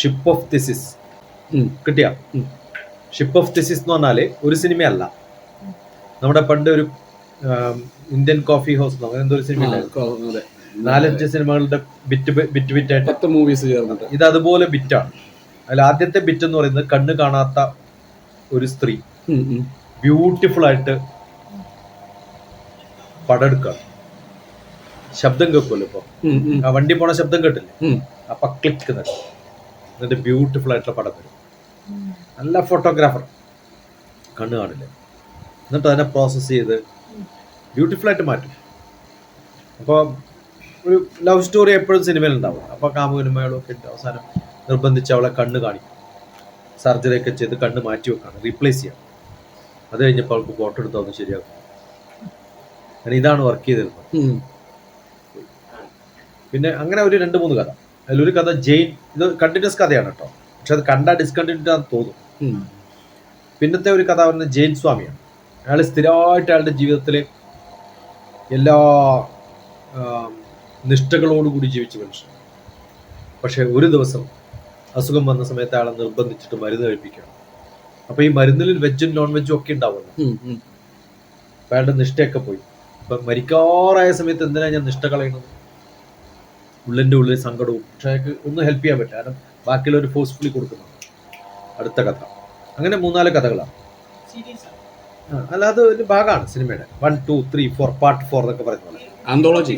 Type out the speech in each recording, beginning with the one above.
Ship of Theseus. കിട്ടിയ. Ship of Theseus എന്ന് പറഞ്ഞാൽ ഒരു സിനിമയല്ല. നമ്മുടെ പണ്ട് ഒരു ഇന്ത്യൻ കോഫി ഹൗസ് അങ്ങനെ എന്തോ ഒരു സിനിമ നാലഞ്ച് സിനിമകളുടെ ബിറ്റ് ബിറ്റ് ബിറ്റായിട്ട് പത്ത് മൂവീസ് ചേർന്നിട്ട്. ഇത് അതുപോലെ ബിറ്റാണ് അതിൽ ആദ്യത്തെ ബിറ്റ് എന്ന് പറയുന്നത് കണ്ണ് കാണാത്ത ഒരു സ്ത്രീ. ബ്യൂട്ടിഫുൾ ആയിട്ട് പടം എടുക്കുകയാണ് ശബ്ദം കേൾക്കുമല്ലോ ഇപ്പൊ. ആ വണ്ടി പോണ ശബ്ദം കേട്ടില്ലേ. അപ്പൊ ക്ലിക്ക് എന്നിട്ട് എന്നിട്ട് ബ്യൂട്ടിഫുൾ ആയിട്ടുള്ള പടം വരും. നല്ല ഫോട്ടോഗ്രാഫർ കണ്ണ് കാണില്ല? എന്നിട്ട് അതിനെ പ്രോസസ്സ് ചെയ്ത് ബ്യൂട്ടിഫുൾ ആയിട്ട് മാറ്റും. അപ്പോൾ ഒരു ലവ് സ്റ്റോറി എപ്പോഴും സിനിമയിൽ ഉണ്ടാവും. അപ്പോൾ കാമുകനും മേളും ഒക്കെ അവസാനം നിർബന്ധിച്ച് അവളെ കണ്ണ് കാണിക്കും. സർജറി ഒക്കെ ചെയ്ത് കണ്ണ് മാറ്റി വെക്കാണ്. റീപ്ലേസ് ചെയ്യാം. അത് കഴിഞ്ഞപ്പോൾ അവൾക്ക് ഫോട്ടോ എടുത്താൽ ഒന്ന് ശരിയാക്കും. ഞാൻ ഇതാണ് വർക്ക് ചെയ്തിരുന്നത്. പിന്നെ അങ്ങനെ ഒരു രണ്ട് മൂന്ന് കഥ. അതിലൊരു കഥ ജെയിൻ ഇത് കണ്ടിന്യൂസ് കഥയാണ് കേട്ടോ. പക്ഷെ അത് കണ്ട ഡിസ്കണ്ടിന്യൂറ്റി ആണെന്ന് തോന്നും. പിന്നത്തെ ഒരു കഥ പറയുന്നത് ജെയിൻ സ്വാമിയാണ്. അയാൾ സ്ഥിരമായിട്ട് അയാളുടെ ജീവിതത്തിൽ എല്ലാ നിഷ്ഠകളോടുകൂടി ജീവിച്ച മനുഷ്യൻ പക്ഷെ ഒരു ദിവസം അസുഖം വന്ന സമയത്ത് അയാളെ നിർബന്ധിച്ചിട്ട് മരുന്ന് കഴിപ്പിക്കണം അപ്പൊ ഈ മരുന്നിൽ വെജും നോൺ വെജും ഒക്കെ ഉണ്ടാവുമല്ലോ. ഉം, ഉം. അപ്പൊ അയാളുടെ നിഷ്ഠയൊക്കെ പോയി. അപ്പൊ മരിക്കാറായ സമയത്ത് എന്തിനാ ഞാൻ നിഷ്ഠ കളയണത് ഉള്ളിന്റെ ഉള്ളിൽ സങ്കടവും. പക്ഷേ അയാൾക്ക് ഒന്നും ഹെൽപ്പ് ചെയ്യാൻ പറ്റില്ല. കാരണം ബാക്കിയുള്ള ഒരു ഫോഴ്സ്ഫുള്ളി കൊടുക്കുന്നു അടുത്ത കഥ. അങ്ങനെ മൂന്നാൽ കഥകളാണ്. അല്ലാതെ ഒരു ഭാഗമാണ് സിനിമയുടെ. One two three four part four എന്നൊക്കെ പറയുന്ന പോലെ. ആന്തോളജി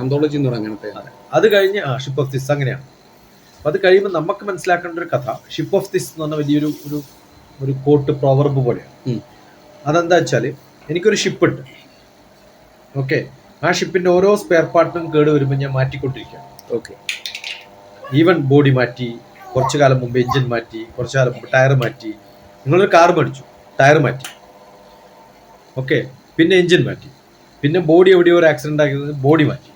ആന്തോളജി എന്ന് പറയുന്നത് അങ്ങനത്തെ. അത്. കഴിഞ്ഞ് ആ ഷിപ്പ് ഓഫ് ദിസ് അങ്ങനെയാണ്. അപ്പം അത് കഴിയുമ്പോൾ നമുക്ക് മനസ്സിലാക്കേണ്ട ഒരു കഥ. ഷിപ്പ് ഓഫ് ദിസ് എന്ന് പറഞ്ഞ വലിയൊരു ഒരു ഒരു കോട്ട് പ്രോവർബ് പോലെയാണ്. അതെന്താ വെച്ചാൽ എനിക്കൊരു ഷിപ്പ് ഉണ്ട്. ഓക്കെ ആ ഷിപ്പിന്റെ ഓരോ സ്പെയർ പാർട്ടിനും കേട് വരുമ്പോൾ ഞാൻ മാറ്റിക്കൊണ്ടിരിക്കുകയാണ്. ഓക്കെ ഈവൻ ബോഡി മാറ്റി കുറച്ചു കാലം മുമ്പ് എഞ്ചിൻ മാറ്റി കുറച്ചു കാലം മുമ്പ് ടയർ മാറ്റി നിങ്ങളൊരു കാർ മേടിച്ചു ടയർ മാറ്റി. ഓക്കെ പിന്നെ എഞ്ചിൻ മാറ്റി. പിന്നെ ബോഡി എവിടെയോ ഒരു ആക്സിഡന്റ് ആക്കിയത് ബോഡി മാറ്റി.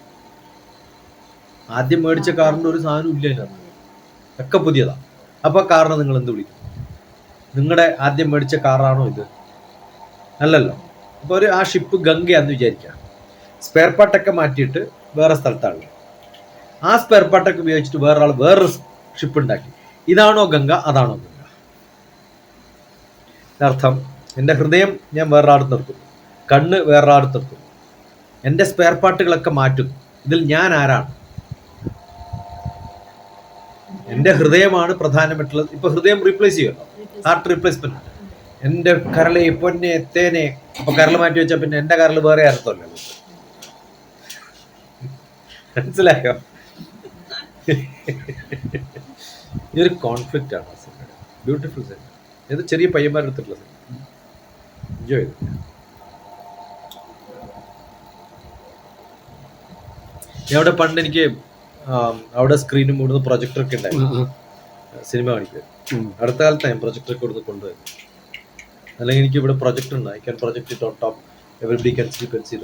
ആദ്യം മേടിച്ച കാറിന്റെ ഒരു സാധനം ഇല്ല അതിനകത്ത്. ഒക്കെ പുതിയതാ. അപ്പോൾ കാറിനെ നിങ്ങൾ എന്ത് വിളിക്കും? നിങ്ങളുടെ ആദ്യം മേടിച്ച കാറാണോ ഇത്? അല്ലല്ലോ. അപ്പോൾ ഒരു ആ ഷിപ്പ് ഗംഗയാന്ന് വിചാരിക്കാം. സ്പെയർ പാർട്ടൊക്കെ മാറ്റിയിട്ട് വേറെ സ്ഥലത്താണ്. ആ സ്പെയർ പാർട്ടൊക്കെ ഉപയോഗിച്ചിട്ട് വേറൊരാൾ വേറൊരു ഷിപ്പ് ഉണ്ടാക്കി. ഇതാണോ ഗംഗ? അതാണോ ഗംഗ? അർത്ഥം എന്റെ ഹൃദയം ഞാൻ വേറൊരാടുത്ത് നിർത്തുന്നു കണ്ണ് വേറൊരാടുത്ത് നിർത്തുന്നു എന്റെ സ്പെയർ പാർട്ടുകളൊക്കെ മാറ്റുന്നു ഇതിൽ ഞാൻ ആരാണ്? എന്റെ ഹൃദയമാണ് പ്രധാനമായിട്ടുള്ളത്. ഇപ്പൊ ഹൃദയം റീപ്ലേസ് ചെയ്യുമല്ലോ ഹാർട്ട് റീപ്ലേസ്മെന്റ് എന്റെ കരളെ പൊന്നെ തേനെ. അപ്പൊ കരൾ മാറ്റി വെച്ചാൽ പിന്നെ എന്റെ കരൾ വേറെ അർത്ഥമല്ലേ മനസ്സിലായോ? ഇതൊരു കോൺഫ്ലിക്റ്റ് ആണ് ആ സിനിമയുടെ ബ്യൂട്ടിഫുൾ സിനിമ ഇത് ചെറിയ പയ്യന്മാരെടുത്തിട്ടുള്ള സിനിമ എൻജോയ് ചെയ്തു. ഞാൻ അവിടെ പണ്ട് എനിക്ക് അവിടെ സ്ക്രീനും കൂടുന്ന പ്രൊജക്ടർ ഒക്കെ ഉണ്ടായിരുന്നു. സിനിമ കാണിക്കുക അടുത്ത കാലത്ത് ഞാൻ പ്രൊജക്ടർ ഒക്കെ കൊടുത്ത് കൊണ്ടുവരും അല്ലെങ്കിൽ എനിക്ക് ഇവിടെ പ്രൊജക്ട് ഉണ്ട്. I can project it on top every B C conceal